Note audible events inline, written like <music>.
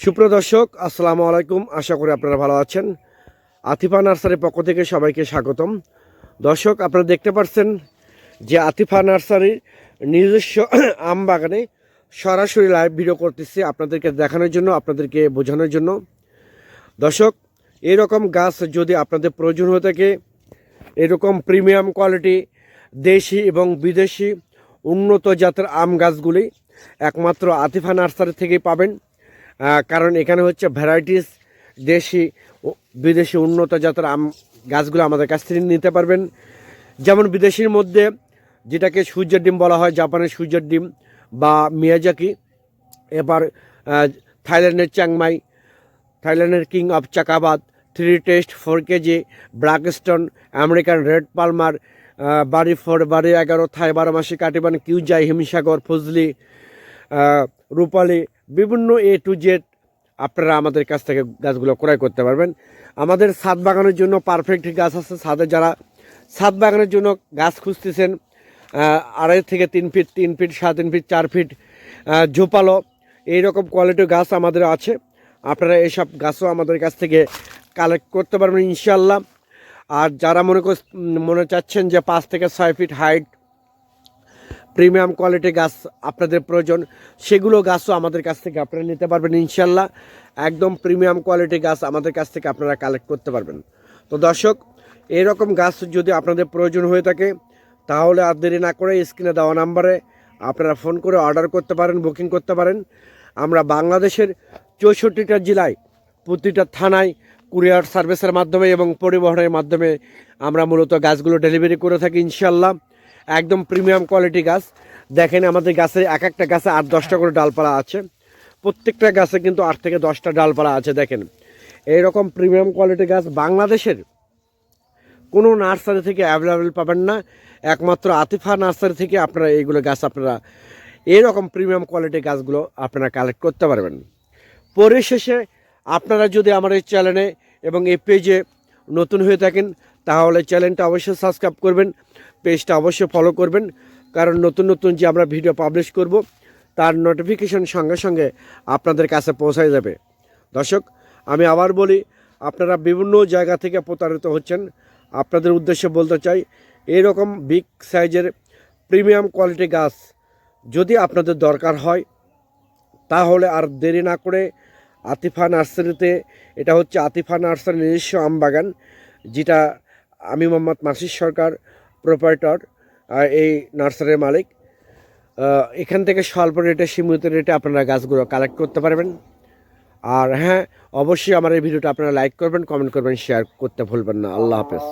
সুপ্রিয় দর্শক, আসসালামু আলাইকুম। আশা করি আপনারা ভালো আছেন। আতিফা নার্সারির পক্ষ থেকে সবাইকে স্বাগতম। দর্শক, আপনারা দেখতে পাচ্ছেন যে আতিফা নার্সারির নিজস্ব <clears throat> আম বাগানে সরাসরি লাইভ ভিডিও করতেছি আপনাদেরকে দেখানোর জন্য, আপনাদেরকে বোঝানোর জন্য। দর্শক, এরকম গাছ যদি আপনাদের প্রয়োজন হয়ে থাকে, এরকম প্রিমিয়াম কোয়ালিটি দেশি এবং বিদেশি উন্নত জাতের আম গাছগুলি একমাত্র আতিফা নার্সারি থেকেই পাবেন। কারণ এখানে হচ্ছে ভ্যারাইটিস দেশি বিদেশি উন্নত জাতের আম গাছগুলো আমাদের কাছ থেকে নিতে পারবেন। যেমন বিদেশির মধ্যে যেটাকে সূর্যের ডিম বলা হয়, জাপানের সূর্যের ডিম বা মিয়াজাকি, এবার থাইল্যান্ডের চ্যাংমাই থাইল্যান্ডের king of চাকাবাদ three test four kg Blackstone American red palmer বাড়ি ফোর, বাড়ি এগারো, থাই বারো মাসি, কাটিবান কিউজাই হিমসাগর, ফজলি রূপালি বিভিন্ন এ টু জেড আপনারা আমাদের কাছ থেকে গাছগুলো ক্রয় করতে পারবেন। আমাদের ছাদ বাগানের জন্য পারফেক্ট গাছ আছে। ছাদে যারা ছাদ বাগানের জন্য গাছ খুঁজতেছেন আড়াই থেকে তিন ফিট তিন ফিট সাড়ে তিন ফিট, চার ফিট ঝোপালো, এইরকম কোয়ালিটির গাছ আমাদের আছে। আপনারা এইসব গাছও আমাদের কাছ থেকে কালেক্ট করতে পারবেন ইনশাল্লাহ আর যারা মনে মনে চাচ্ছেন যে পাঁচ থেকে ছয় ফিট হাইট প্রিমিয়াম কোয়ালিটি গাছ আপনাদের প্রয়োজন, সেগুলো গাছও আমাদের কাছ থেকে আপনারা নিতে পারবেন ইনশাল্লাহ। একদম প্রিমিয়াম কোয়ালিটি গাছ আমাদের কাছ থেকে আপনারা কালেক্ট করতে পারবেন। তো দর্শক, এরকম গাছ যদি আপনাদের প্রয়োজন হয়ে থাকে, তাহলে আর দেরি না করে স্ক্রিনে দেওয়া নাম্বারে আপনারা ফোন করে অর্ডার করতে পারেন, বুকিং করতে পারেন। আমরা বাংলাদেশের চৌষট্টিটা জেলায়, প্রতিটা থানায় কুরিয়ার সার্ভিসের মাধ্যমে এবং পরিবহনের মাধ্যমে আমরা মূলত গাছগুলো ডেলিভারি করে থাকি ইনশাল্লাহ। একদম প্রিমিয়াম কোয়ালিটি গাছ। দেখেন আমাদের গাছে এক একটা গাছে আট দশটা করে ডালপালা আছে। প্রত্যেকটা গাছে কিন্তু আট থেকে দশটা ডালপালা আছে, দেখেন। এইরকম প্রিমিয়াম কোয়ালিটি গাছ বাংলাদেশের কোনো নার্সারি থেকে অ্যাভেলেবেল পাবেন না। একমাত্র আতিফা নার্সারি থেকে আপনারা এইগুলো গাছ আপনারা এরকম প্রিমিয়াম কোয়ালিটি গাছগুলো আপনারা কালেক্ট করতে পারবেন। পরিশেষে আপনারা যদি আমার এই চ্যানেলে এবং এই পেজে নতুন হয়ে থাকেন, তাহলে চ্যানেলটা অবশ্যই সাবস্ক্রাইব করবেন। পেজটা অবশ্যই ফলো করবেন। কারণ নতুন নতুন যে আমরা ভিডিও পাবলিশ করব, তার নোটিফিকেশন সঙ্গে সঙ্গে আপনাদের কাছে পৌঁছায় যাবে। দর্শক, আমি আবার বলি, আপনারা বিভিন্ন জায়গা থেকে প্রতারিত হচ্ছেন। আপনাদের উদ্দেশ্যে বলতে চাই, এরকম বিগ সাইজের প্রিমিয়াম কোয়ালিটি গাছ যদি আপনাদের দরকার হয়, তাহলে আর দেরি না করে আতিফা নার্সারিতে, এটা হচ্ছে আতিফা নার্সারি নিজস্ব আম বাগান যেটা আমি মোহাম্মদ মাসির সরকার প্রোপাইটর এই নার্সারির মালিক। এখান থেকে স্বল্প রেটে সীমিত রেটে আপনারা গাছগুলো কালেক্ট করতে পারবেন। আর হ্যাঁ অবশ্যই আমার এই ভিডিওটা আপনারা লাইক করবেন কমেন্ট করবেন শেয়ার করতে ভুলবেন না। আল্লাহ হাফেজ।